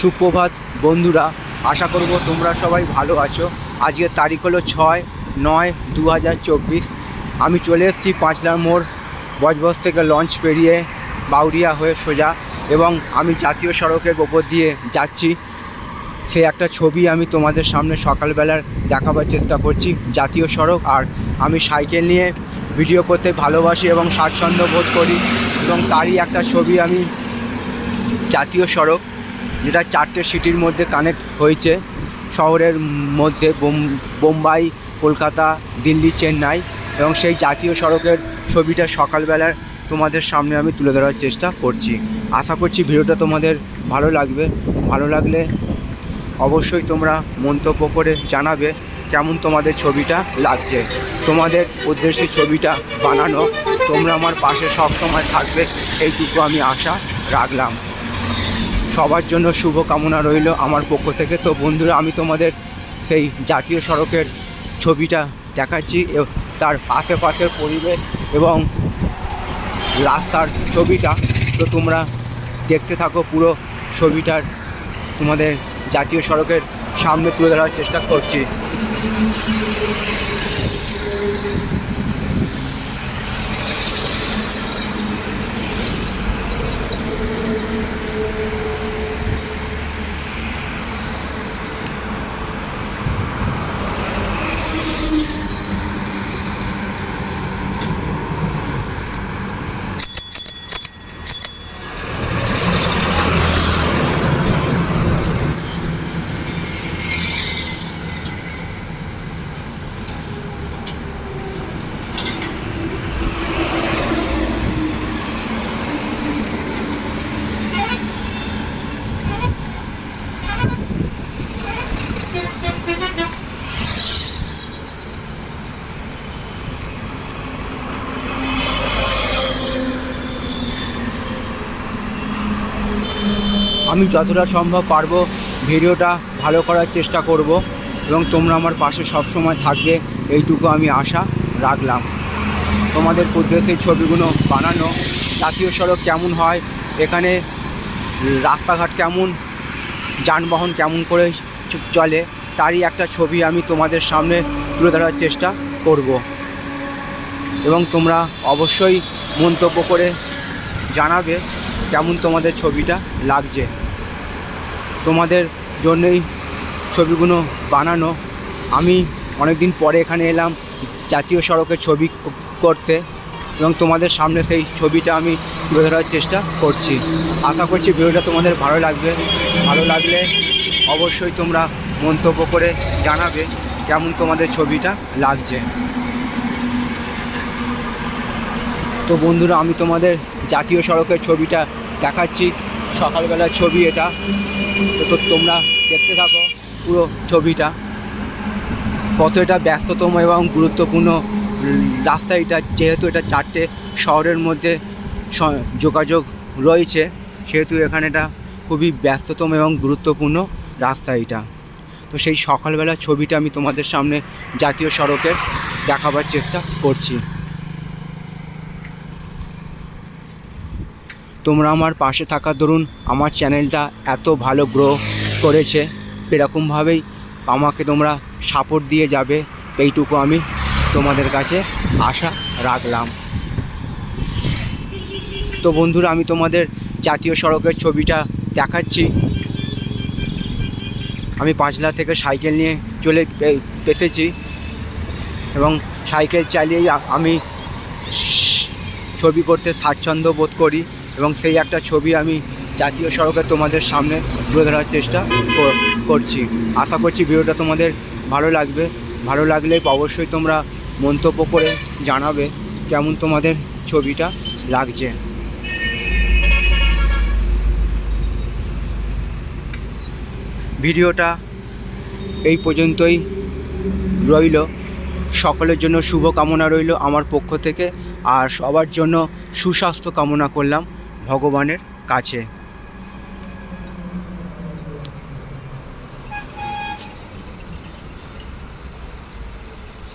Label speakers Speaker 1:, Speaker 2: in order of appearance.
Speaker 1: সুপ্রভাত, বন্ধুরা, আশা করব তোমরা সবাই ভালো আছো। আজকের তারিখ হলো ছয় নয় দু আমি চলে এসেছি পাঁচলার মোড় বজবজ থেকে লঞ্চ পেরিয়ে বাউরিয়া হয়ে সোজা এবং আমি জাতীয় সড়কের ওপর দিয়ে যাচ্ছি। সে একটা ছবি আমি তোমাদের সামনে সকালবেলার দেখাবার চেষ্টা করছি, জাতীয় সড়ক। আর আমি সাইকেল নিয়ে ভিডিও করতে ভালোবাসি এবং স্বাচ্ছন্দ্য বোধ করি এবং তারই একটা ছবি আমি জাতীয় সড়ক। যেটা চারটে সিটির মধ্যে কানেক্ট হয়েছে। শহরের মধ্যে বোম- বোম্বাই, কলকাতা, দিল্লি, চেন্নাই এবং সেই জাতীয় সড়কের ছবিটা সকালবেলার তোমাদের সামনে আমি তুলে ধরার চেষ্টা করছি। আশা করছি ভিডিওটা তোমাদের ভালো লাগবে। ভালো লাগলে অবশ্যই তোমরা মন্তব্য করে জানাবে কেমন তোমাদের ছবিটা লাগছে। তোমাদের উদ্দেশ্যে ছবিটা বানানো, তোমরা আমার পাশে সব সময় থাকবে, এইটুকু আমি আশা রাখলাম। সবার জন্য শুভকামনা রইল আমার পক্ষ থেকে। তো বন্ধুরা, আমি তোমাদের সেই জাতীয় সড়কের ছবিটা দেখাচ্ছি তার আশেপাশের পরিবেশ এবং রাস্তার ছবিটা। তো তোমরা দেখতে থাকো পুরো ছবিটার তোমাদের জাতীয় সড়কের সামনে তুলে ধরার চেষ্টা করছি। আমি যতটা সম্ভব পারব ভিডিওটা ভালো করার চেষ্টা করব এবং তোমরা আমার পাশে সব সময় থাকবে, এইটুকু আমি আশা রাখলাম। তোমাদের পদ্ধতির ছবিগুলো বানানো, জাতীয় সড়ক কেমন হয়, এখানে রাস্তাঘাট কেমন, যানবাহন কেমন করে চলে, তারই একটা ছবি আমি তোমাদের সামনে তুলে ধরার চেষ্টা করব। এবং তোমরা অবশ্যই মন্তব্য করে জানাবে কেমন তোমাদের ছবিটা লাগছে। তোমাদের জন্যই ছবিগুলো বানানো। আমি অনেক দিন পরে এখানে এলাম জাতীয় সড়কের ছবি করতে এবং তোমাদের সামনে সেই ছবিটা আমি তুলে ধরার চেষ্টা করছি। আশা করছি ভিডিওটা তোমাদের ভালো লাগবে। ভালো লাগলে অবশ্যই তোমরা মন্তব্য করে জানাবে কেমন তোমাদের ছবিটা লাগছে। তো বন্ধুরা, আমি তোমাদের জাতীয় সড়কের ছবিটা দেখাচ্ছি। সকালবেলার ছবি এটা। তো তোমরা দেখতে থাকো পুরো ছবিটা। কত এটা ব্যস্ততম এবং গুরুত্বপূর্ণ রাস্তা এটা, যেহেতু এটা চারটে শহরের মধ্যে যোগাযোগ রয়েছে, সেহেতু এখানে এটা খুবই ব্যস্ততম এবং গুরুত্বপূর্ণ রাস্তা এটা। তো সেই সকালবেলার ছবিটা আমি তোমাদের সামনে জাতীয় সড়কের দেখাবার চেষ্টা করছি। তোমরা আমার পাশে থাকার দরুন আমার চ্যানেলটা এত ভালো গ্রো করেছে এরকমভাবেই আমাকে তোমরা সাপোর্ট দিয়ে যাবে। এইটুকু আমি তোমাদের কাছে আশা রাখলাম। তো বন্ধুরা, আমি তোমাদের জাতীয় সড়কের ছবিটা দেখাচ্ছি। আমি পাঁচলা থেকে সাইকেল নিয়ে চলে এসেছি এবং সাইকেল চালিয়েই আমি ছবি করতে স্বাচ্ছন্দ্য বোধ করি। এবং সেই একটা ছবি আমি জাতীয় সড়কে তোমাদের সামনে তুলে ধরার চেষ্টা করছি। আশা করছি ভিডিওটা তোমাদের ভালো লাগবে। ভালো লাগলে অবশ্যই তোমরা মন্তব্য করে জানাবে কেমন তোমাদের ছবিটা লাগছে। ভিডিওটা এই পর্যন্তই রইল। সকলের জন্য শুভ কামনা রইল আমার পক্ষ থেকে। আর সবার জন্য সুস্বাস্থ্য কামনা করলাম। ভগবানের কাছে।